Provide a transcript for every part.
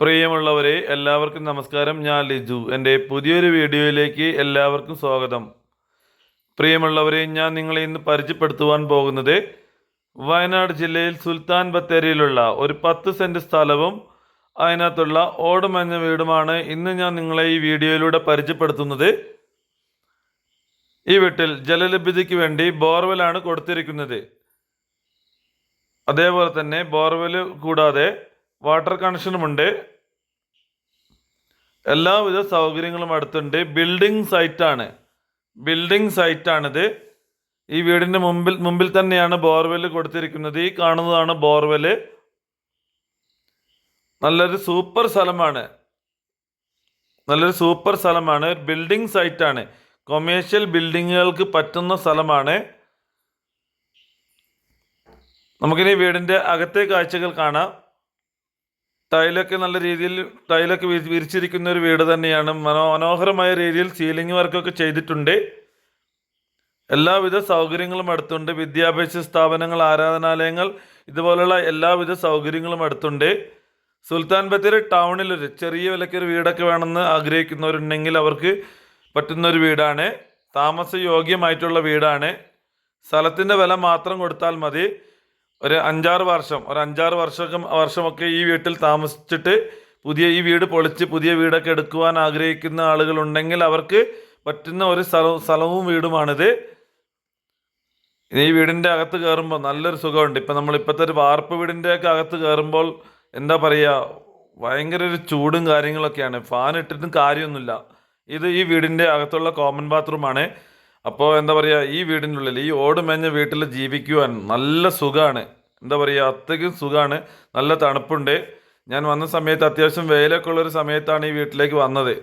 പ്രിയമുള്ളവരെ എല്ലാവർക്കും നമസ്കാരം. ഞാൻ ലിജു. എന്റെ പുതിയൊരു വീഡിയോയിലേക്ക് എല്ലാവർക്കും സ്വാഗതം. പ്രിയമുള്ളവരെ ഞാൻ നിങ്ങളെ ഇന്ന് പരിചയപ്പെടുത്തുവാൻ പോകുന്നത് വയനാട് ജില്ലയിൽ സുൽത്താൻ ബത്തേരിയിലുള്ള ഒരു പത്ത് സെന്റ് സ്ഥലവും അതിനകത്തുള്ള ഓടുമഞ്ഞ വീടുമാണ് ഇന്ന് ഞാൻ നിങ്ങളെ ഈ വീഡിയോയിലൂടെ പരിചയപ്പെടുത്തുന്നത്. ഈ വീട്ടിൽ ജലലഭ്യതയ്ക്ക് വേണ്ടി ബോർവെലാണ് കൊടുത്തിരിക്കുന്നത്. അതേപോലെ തന്നെ ബോർവെൽ കൂടാതെ വാട്ടർ കണക്ഷനുമുണ്ട്. എല്ലാവിധ സൗകര്യങ്ങളും അടുത്തുണ്ട്. ബിൽഡിംഗ് സൈറ്റാണ് ബിൽഡിംഗ് സൈറ്റാണിത് ഈ വീടിന്റെ മുമ്പിൽ മുമ്പിൽ തന്നെയാണ് ബോർവെൽ കൊടുത്തിരിക്കുന്നത്. ഈ കാണുന്നതാണ് ബോർവെൽ നല്ലൊരു സൂപ്പർ സ്ഥലമാണ്. നല്ലൊരു സൂപ്പർ സ്ഥലമാണ്. ബിൽഡിംഗ് സൈറ്റാണ് കൊമേഴ്ഷ്യൽ ബിൽഡിങ്ങുകൾക്ക് പറ്റുന്ന സ്ഥലമാണ്. നമുക്കിനി വീടിന്റെ അകത്തെ കാഴ്ചകൾ കാണാം. ടൈലൊക്കെ നല്ല രീതിയിൽ ടൈലൊക്കെ വിരി- വിരിച്ചിരിക്കുന്ന ഒരു വീട് തന്നെയാണ്. മനോ മനോഹരമായ രീതിയിൽ സീലിംഗ് വർക്കൊക്കെ ചെയ്തിട്ടുണ്ട്. എല്ലാവിധ സൗകര്യങ്ങളും അടുത്തുണ്ട്. വിദ്യാഭ്യാസ സ്ഥാപനങ്ങൾ ആരാധനാലയങ്ങൾ ഇതുപോലെയുള്ള എല്ലാവിധ സൗകര്യങ്ങളും അടുത്തുണ്ട്. സുൽത്താൻ ബത്തേരി ടൗണിൽ ഒരു ചെറിയ വിലക്കൊരു വീടൊക്കെ വേണമെന്ന് ആഗ്രഹിക്കുന്നവരുണ്ടെങ്കിൽ അവർക്ക് പറ്റുന്ന ഒരു വീടാണ്. താമസയോഗ്യമായിട്ടുള്ള വീടാണ്. സ്ഥലത്തിന്റെ വില മാത്രം കൊടുത്താൽ മതി. ഒരു അഞ്ചാറ് വർഷം ഒരു അഞ്ചാറ് വർഷമൊക്കെ വർഷമൊക്കെ ഈ വീട്ടിൽ താമസിച്ചിട്ട് പുതിയ ഈ വീട് പൊളിച്ച് പുതിയ വീടൊക്കെ എടുക്കുവാൻ ആഗ്രഹിക്കുന്ന ആളുകളുണ്ടെങ്കിൽ അവർക്ക് പറ്റുന്ന ഒരു സ്ഥലവും സ്ഥലവും വീടുമാണിത്. ഈ വീടിന്റെ അകത്ത് കയറുമ്പോൾ നല്ലൊരു സുഖമുണ്ട്. ഇപ്പം നമ്മൾ ഇപ്പോഴത്തെ ഒരു വാർപ്പ് വീടിന്റെ ഒക്കെ അകത്ത് കയറുമ്പോൾ എന്താ പറയുക ഭയങ്കര ഒരു ചൂടും കാര്യങ്ങളൊക്കെയാണ്. ഫാൻ ഇട്ടിട്ടും കാര്യമൊന്നുമില്ല. ഇത് ഈ വീടിന്റെ അകത്തുള്ള കോമൺ ബാത്റൂമാണ്. അപ്പോൾ എന്താ പറയുക ഈ വീടിനുള്ളിൽ ഈ ഓടുമേഞ്ഞ വീട്ടിൽ ജീവിക്കുവാൻ നല്ല സുഖമാണ് എന്താ പറയുക അത്രയ്ക്കും സുഖമാണ് നല്ല തണുപ്പുണ്ട്. ഞാൻ വന്ന സമയത്ത് അത്യാവശ്യം വെയിലൊക്കെ ഉള്ളൊരു സമയത്താണ് ഈ വീട്ടിലേക്ക് വന്നത്.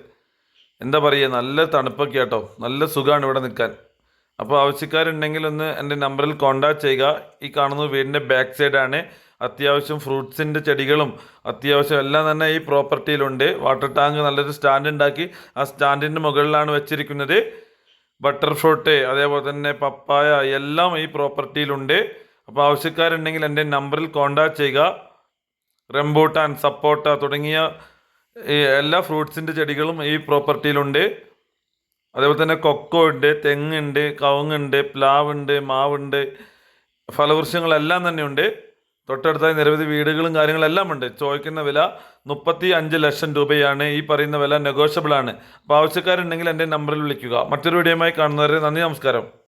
എന്താ പറയുക നല്ല തണുപ്പൊക്കെ കേട്ടോ നല്ല സുഖമാണ് ഇവിടെ നിൽക്കാൻ. അപ്പോൾ ആവശ്യക്കാരുണ്ടെങ്കിൽ ഒന്ന് എന്റെ നമ്പറിൽ കോൺടാക്ട് ചെയ്യുക. ഈ കാണുന്ന വീടിന്റെ ബാക്ക് സൈഡാണ്. അത്യാവശ്യം ഫ്രൂട്ട്സിന്റെ ചെടികളും അത്യാവശ്യം എല്ലാം തന്നെ ഈ പ്രോപ്പർട്ടിയിലുണ്ട്. വാട്ടർ ടാങ്ക് നല്ലൊരു സ്റ്റാൻഡ് ഉണ്ടാക്കി ആ സ്റ്റാൻഡിന്റെ മുകളിലാണ് വെച്ചിരിക്കുന്നത്. ബട്ടർ ഫ്രൂട്ട് അതേപോലെ തന്നെ പപ്പായ എല്ലാം ഈ പ്രോപ്പർട്ടിയിലുണ്ട്. അപ്പോൾ ആവശ്യക്കാരുണ്ടെങ്കിൽ എന്റെ നമ്പറിൽ കോൺടാക്ട് ചെയ്യുക. റംബൂട്ടാൻ സപ്പോട്ട തുടങ്ങിയ എല്ലാ ഫ്രൂട്ട്സിന്റെ ചെടികളും ഈ പ്രോപ്പർട്ടിയിലുണ്ട്. അതേപോലെ തന്നെ കൊക്കോ ഉണ്ട് തെങ്ങുണ്ട് കവുങ്ങുണ്ട് പ്ലാവുണ്ട് മാവുണ്ട് ഫലവൃക്ഷങ്ങളെല്ലാം തന്നെ ഉണ്ട്. തൊട്ടടുത്തായി നിരവധി വീടുകളും കാര്യങ്ങളെല്ലാം ഉണ്ട്. ചോദിക്കുന്ന വില മുപ്പത്തി അഞ്ച് ലക്ഷം രൂപയാണ്. ഈ പറയുന്ന വില നെഗോഷ്യബിൾ ആണ്. അപ്പോൾ ആവശ്യക്കാരുണ്ടെങ്കിൽ എന്റെ നമ്പറിൽ വിളിക്കുക. മറ്റൊരു വീഡിയോയുമായി കാണുന്നവരെ നന്ദി നമസ്കാരം.